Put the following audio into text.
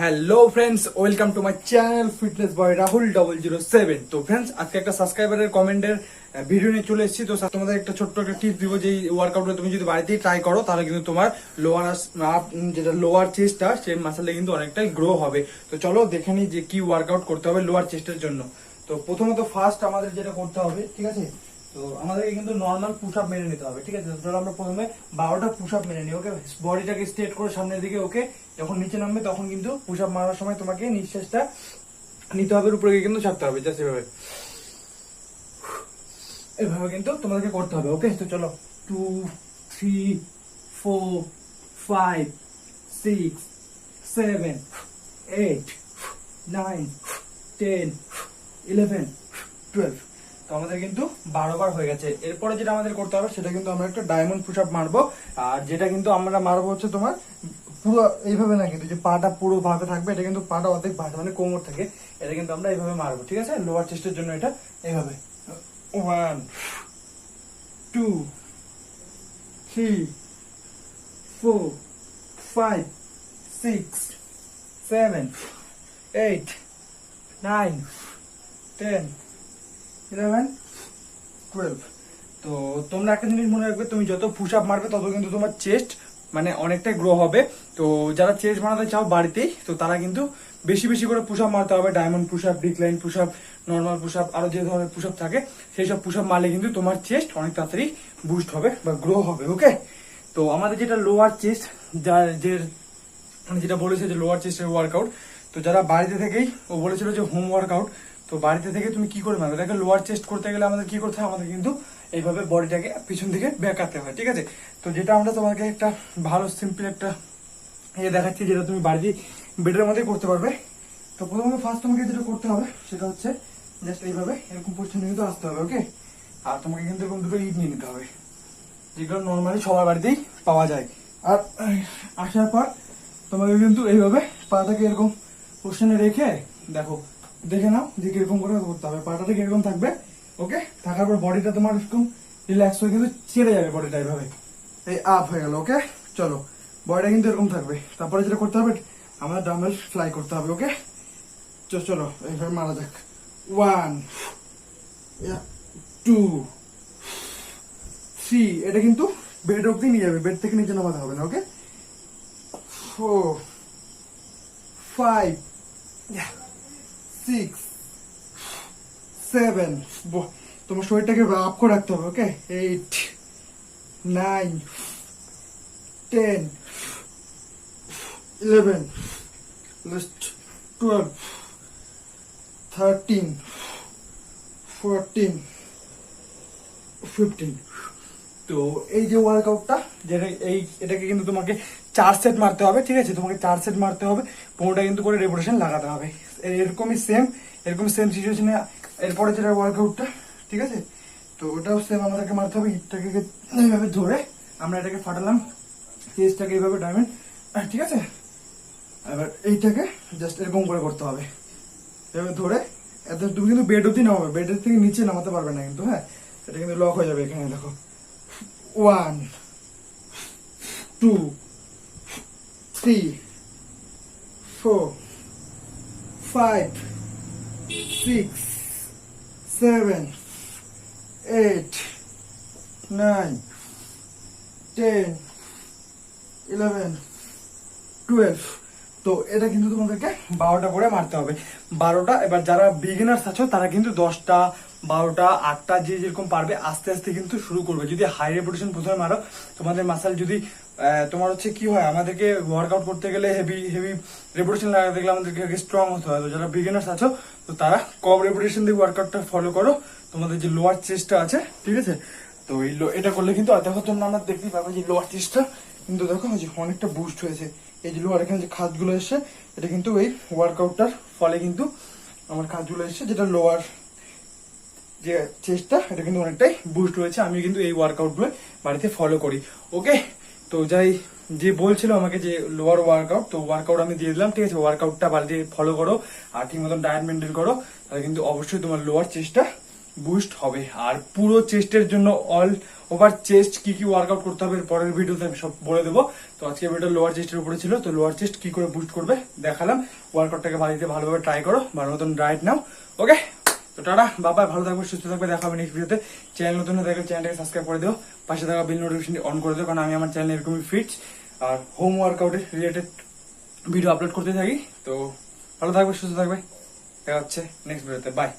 Hello friends welcome to my channel fitness boy Rahul double zero seven তো friends আজকে একটা সাবস্ক্রাইবারের কমেন্টের video নিয়ে চলে এসেছি। তো তোমাদের একটা ছোট্ট একটা টিপস দিব যে ওয়ার্কআউটটা তুমি যদি বাড়িতেই ট্রাই করো, তাহলে কিন্তু তোমার লোয়ার যেটা লোয়ার চেস্টটা সেই মাসালটা কিন্তু অনেকটাই গ্রো হবে। তো, চলো দেখে নিই যে কি ওয়ার্কআউট করতে হবে লোয়ার চেস্টের জন্য। তো, প্রথমত ফার্স্ট আমাদের যেটা করতে হবে, ঠিক আছে? তো আমাদেরকে কিন্তু নর্মাল পুশ আপ মেনে নিতে হবে, ঠিক আছে? ধরো আমরা প্রথমে বারোটা পুশ আপ মেনে নিই, ওকে? বডিটাকে স্ট্রেট করে সামনের দিকে ওকে, যখন নিচে নামবে তখন কিন্তু পুশ আপ মারার সময় তোমাকে নিঃশ্বাসটা নিতে হবে, উপরে গিয়ে কিন্তু ছাড়তে হবে জাস্ট এভাবে। এভাবে কিন্তু তোমাদেরকে করতে হবে, ওকে? তো চলো two three four five six seven eight nine ten eleven twelve তো আমাদের কিন্তু বারো বার হয়ে গেছে। এরপরে যেটা আমাদের করতে হবে, সেটা কিন্তু আমরা একটা ডায়মন্ড পুশ আপ মারবো। আর যেটা কিন্তু আমরা মারবো হচ্ছে তোমার পুরো এইভাবে না কিন্তু, যে পাটা পুরো ভাবে থাকবে, এটা কিন্তু পাটা অর্ধেক ভাবে মানে কোমর থাকে। এটা কিন্তু আমরা এইভাবে মারবো, ঠিক আছে? লোয়ার চেস্টের জন্য এটা এইভাবে। One two three four five six seven eight nine ten eleven twelve তো তোমরা একটা জিনিস মনে রাখবে, তুমি যত পুশ আপ মারবে, তত কিন্তু তোমার চেস্ট মানে অনেকটাই গ্রো হবে। তো যারা চেস্ট বানাতে চাও বাড়িতেই, তো তারা কিন্তু বেশি বেশি করে পুশ আপ মারতে হবে। Diamond push up decline push up normal push up আরও যে ধরনের পুশ আপ থাকে, সেই সব পুশ আপ মারলে কিন্তু তোমার চেস্ট অনেক তাড়াতাড়ি বুস্ট হবে বা গ্রো হবে ওকে তো আমাদের যেটা লোয়ার চেস্ট যার যে মানে যেটা বলেছে যে লোয়ার চেস্টের ওয়ার্কআউট তো যারা বাড়িতে থেকেই ও বলেছিল যে হোম ওয়ার্কআউট তো বাড়িতে থেকে তুমি কি করে মারবে দেখো লোয়ার চেস্ট করতে গেলে আমাদের কি করতে হয়? আমাদের কিন্তু এইভাবে বডিটাকে পিছন দিকে বেঁকাতে হয়, ঠিক আছে? তো যেটা আমরা তোমাকে একটা ভালো সিম্পল একটা ইয়ে দেখাচ্ছি, যেটা তুমি বাড়িতে বেডের মধ্যে করতে পারবে। তো প্রথমে ফার্স্ট তোমাকে যেটা করতে হবে, সেটা হচ্ছে জাস্ট এইভাবে এরকম পজিশনে কিন্তু আসতে হবে ওকে আর তোমাকে কিন্তু এরকম দুটো ইট নিয়ে নিতে হবে, যেগুলো নর্মালি সবার বাড়িতেই পাওয়া যায়। আর আসার পর তোমাকে কিন্তু এইভাবে পাটাকে এরকম পোর্শনে রেখে, দেখো দেখে নাও যে কীরকম করে করতে হবে পাটাটা কীরকম থাকবে ওকে থাকার পর বডিটা তোমার এরকম রিল্যাক্স হয়ে কিন্তু ছেড়ে যাবে বডিটা এইভাবে এই আপ হয়ে গেল ওকে চলো বডিটা কিন্তু এরকম থাকবে। তারপরে যেটা করতে হবে, আমাদের ডাম্বেল ফ্লাই করতে হবে ওকে চলো, এইভাবে মারা যাক। ওয়ান টু থ্রি এটা কিন্তু বেড অব্দি নিয়ে যাবে বেড থেকে নিচে নামাতে হবে না okay four five six seven তোমার শরীরটাকে আপ করে রাখতে হবে okay eight nine ten eleven twelve thirteen fourteen fifteen তো এই যে ওয়ার্কআউটটা যেটা এই, এটাকে কিন্তু তোমাকে চার সেট মারতে হবে, ঠিক আছে? তোমাকে চার সেট মারতে হবে, পনেরোটা কিন্তু করে রেপুটেশন লাগাতে হবে। এরকমই সেম এরকম সেম সিচুয়েশনে এরপরে যেটা ওয়ার্কআউটটা ঠিক আছে? তো ওটাও সেম আমাদেরকে মারতে হবে ইটটাকে এইভাবে ধরে আমরা এটাকে ফাটালাম চেস্টটাকে এইভাবে ডায়মন্ড ঠিক আছে? এবার এইটাকে জাস্ট এরকম করে করতে হবে। এভাবে ধরে, এত তুমি কিন্তু বেড অব্দি নামাবে বেডের থেকে নিচে নামাতে পারবে না কিন্তু হ্যাঁ? এটা কিন্তু লক হয়ে যাবে এখানে, দেখো। One two three four five six seven eight nine ten eleven twelve তো এটা কিন্তু তোমাদেরকে বারোটা করে মারতে হবে। বারোটা, এবার যারা বিগিনার্স আছো, তারা কিন্তু দশটা, বারোটা, আটটা, যে যেরকম পারবে, আস্তে আস্তে কিন্তু শুরু করবে। যদি হাই রেপুটেশন প্রথমে মারো, তোমাদের মাসাল যদি তোমার হচ্ছে কি হয়, আমাদেরকে ওয়ার্কআউট করতে গেলে হেভি হেভি রেপুটেশন লাগাতে গেলে আমাদেরকে স্ট্রং হতে হয়। তো যারা বিগিনার্স আছো, তো তারা কম রেপুটেশন দিয়ে ওয়ার্কআউটটা ফলো করো। তোমাদের যে লোয়ার চেস্টটা আছে, ঠিক আছে? তো এই এটা করলে কিন্তু দেখো তোমরা আমরা দেখতেই পাবো যে লোয়ার চেস্টটা কিন্তু দেখো যে অনেকটা বুস্ট হয়েছে। এই যে লোয়ার এখানে যে খাতগুলো এসছে, এটা কিন্তু এই ওয়ার্কআউটটার ফলে কিন্তু আমার খাতগুলো এসছে, যেটা লোয়ার যে চেস্টটা এটা কিন্তু অনেকটাই বুস্ট হয়েছে। আমি কিন্তু এই ওয়ার্কআউটগুলো বাড়িতে ফলো করি। ওকে তো যাই, যে বলছিল আমাকে যে লোয়ার ওয়ার্কআউট তো ওয়ার্কআউট আমি দিয়ে দিলাম, ঠিক আছে? ওয়ার্কআউটটা বাড়িতে ফলো করো আর ঠিক মতন ডায়েট মেনটেন করো, তাহলে কিন্তু অবশ্যই তোমার লোয়ার চেস্টটা বুস্ট হবে। আর পুরো চেস্টের জন্য অল ওভার চেস্ট কি কি ওয়ার্কআউট করতে হবে পরের ভিডিওতে আমি সব বলে দেবো। তো আজকে ভিডিও লোয়ার চেস্টের উপরে ছিল, তো লোয়ার চেস্ট কি করে বুস্ট করবে, দেখালাম। ওয়ার্কআউটটাকে বাড়িতে ভালোভাবে ট্রাই করো, ভালো মতন ডায়েট নাও ওকে তো টাটা বাবা ভালো থাকবে সুস্থ থাকবে দেখা হবে নেক্সট ভিডিওতে চ্যানেল নতুন হয়ে থাকলে চ্যানেলটাকে সাবস্ক্রাইব করে দিও। পাশে থাকা বিল নোটিফিকেশনটি অন করে দিও, কারণ আমি আমার চ্যানেল এরকমই ফিট আর হোম ওয়ার্কআউটের রিলেটেড ভিডিও আপলোড করতে থাকি। তো ভালো থাকবে সুস্থ থাকবে দেখা হচ্ছে নেক্সট ভিডিওতে বাই